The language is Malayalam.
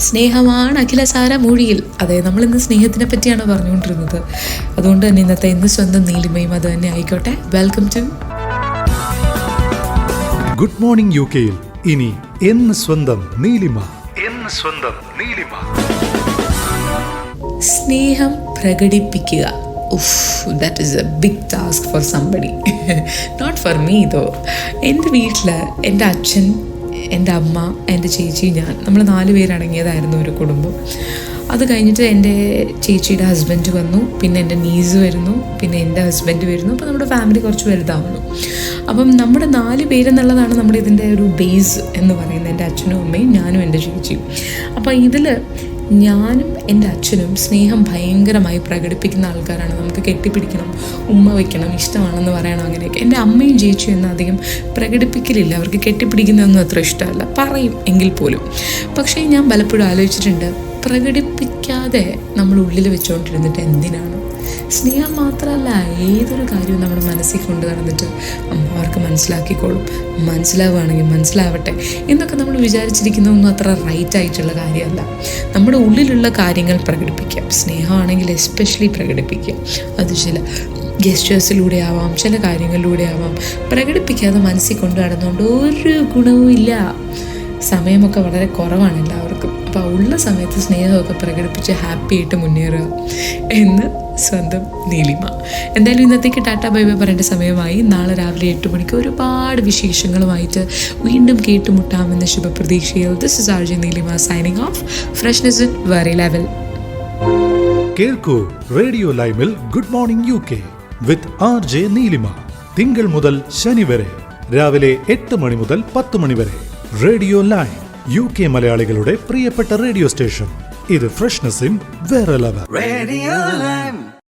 സ്നേഹമാണ് അഖിലസാര മൊഴിയിൽ. അതെ നമ്മൾ ഇന്ന് സ്നേഹത്തിനെ പറ്റിയാണ് പറഞ്ഞുകൊണ്ടിരുന്നത്. അതുകൊണ്ട് തന്നെ ഇന്നത്തെ ഇന്ന് സ്വന്തം നീലിമയും അത് തന്നെ ആയിക്കോട്ടെ. Welcome to good morning U കെയിൽ ഇനി എന്ന് സ്വന്തം നീലിമ. എന്ന് സ്വന്തം നീലിമ. സ്നേഹം പ്രകടിപ്പിക്കുക. ഉഫ് that is a big task for somebody not for me though എന്റെ വീട്ടിൽ എന്റെ അച്ഛൻ എന്റെ അമ്മ എന്റെ ചേച്ചി ഞാൻ. നമ്മൾ നാല് പേരടങ്ങിയതായിരുന്നു ഒരു കുടുംബം. അത് കഴിഞ്ഞിട്ട് എന്റെ ചേച്ചിയുടെ ഹസ്ബൻഡ് വന്നു. പിന്നെ എന്റെ നീസ് വരുന്നു. പിന്നെ എന്റെ ഹസ്ബൻഡ് വരുന്നു. അപ്പോൾ നമ്മുടെ ഫാമിലി കുറച്ച് വലുതാവുന്നു. അപ്പം നമ്മുടെ നാല് പേരെന്നുള്ളതാണ് നമ്മുടെ ഇതിന്റെ ഒരു ബേസ് എന്ന് പറയുന്നത്. എന്റെ അച്ഛനും അമ്മയും ഞാനും എന്റെ ചേച്ചിയും. അപ്പോൾ ഇതിൽ ഞാനും എന്റെ അച്ഛനും സ്നേഹം ഭയങ്കരമായി പ്രകടിപ്പിക്കുന്ന ആൾക്കാരാണ്. നമുക്ക് കെട്ടിപ്പിടിക്കണം ഉമ്മ വയ്ക്കണം ഇഷ്ടമാണെന്ന് പറയണം അങ്ങനെയൊക്കെ. എന്റെ അമ്മയും ചേച്ചിയും ഒന്നും അധികം പ്രകടിപ്പിക്കലില്ല. അവർക്ക് കെട്ടിപ്പിടിക്കുന്നതൊന്നും അത്ര ഇഷ്ടമല്ല. പറയും എങ്കിൽ പോലും. പക്ഷേ ഞാൻ പലപ്പോഴും ആലോചിച്ചിട്ടുണ്ട് പ്രകടിപ്പിക്കാതെ നമ്മൾ ഉള്ളിൽ വെച്ചുകൊണ്ടിരുന്നിട്ട് എന്തിനാണ്? സ്നേഹം മാത്രമല്ല ഏതൊരു കാര്യവും നമ്മുടെ മനസ്സിൽ കൊണ്ട് നടന്നിട്ട് അമ്മമാർക്ക് മനസ്സിലാക്കിക്കോളും. മനസ്സിലാവുകയാണെങ്കിൽ മനസ്സിലാവട്ടെ. എന്നൊക്കെ നമ്മൾ വിചാരിച്ചിരിക്കുന്നതൊന്നും അത്ര റൈറ്റ് ആയിട്ടുള്ള കാര്യമല്ല. നമ്മുടെ ഉള്ളിലുള്ള കാര്യങ്ങൾ പ്രകടിപ്പിക്കാം. സ്നേഹമാണെങ്കിൽ എസ്പെഷ്യലി പ്രകടിപ്പിക്കുക അത് ചില ഗസ്റ്റേഴ്സിലൂടെ ആവാം ചില കാര്യങ്ങളിലൂടെ ആവാം. പ്രകടിപ്പിക്കാതെ മനസ്സിൽ കൊണ്ട് നടന്നുകൊണ്ട് ഒരു ഗുണവും ഇല്ല. സമയമൊക്കെ വളരെ കുറവാണ് എല്ലാവർക്കും. അപ്പോൾ ഉള്ള സമയത്ത് സ്നേഹമൊക്കെ പ്രകടിപ്പിച്ച് ഹാപ്പി ആയിട്ട് മുന്നേറുക. എന്ന് സ്വന്തം നീലിമ. എന്തായാലും ഇന്നത്തേക്ക് ടാറ്റ ബൈ പറയേണ്ട സമയമായി. നാളെ രാവിലെ എട്ട് മണിക്ക് ഒരുപാട് വിശേഷങ്ങളുമായിട്ട് വീണ്ടും കേട്ടുമുട്ടാമെന്ന ശുഭപ്രതീക്ഷയിൽ this is R J Neelima signing off freshness in very level കേൾക്കൂ radio ലൈമിൽ good morning U K with R J Neelima. തിങ്കൾ മുതൽ ശനി വരെ രാവിലെ എട്ട് മണി മുതൽ പത്ത് മണി വരെ. റേഡിയോ ലൈം യു കെ മലയാളികളുടെ പ്രിയപ്പെട്ട റേഡിയോ സ്റ്റേഷൻ. ഇത് ഫ്രഷ്നെസ് വേറെ ലെവൽ.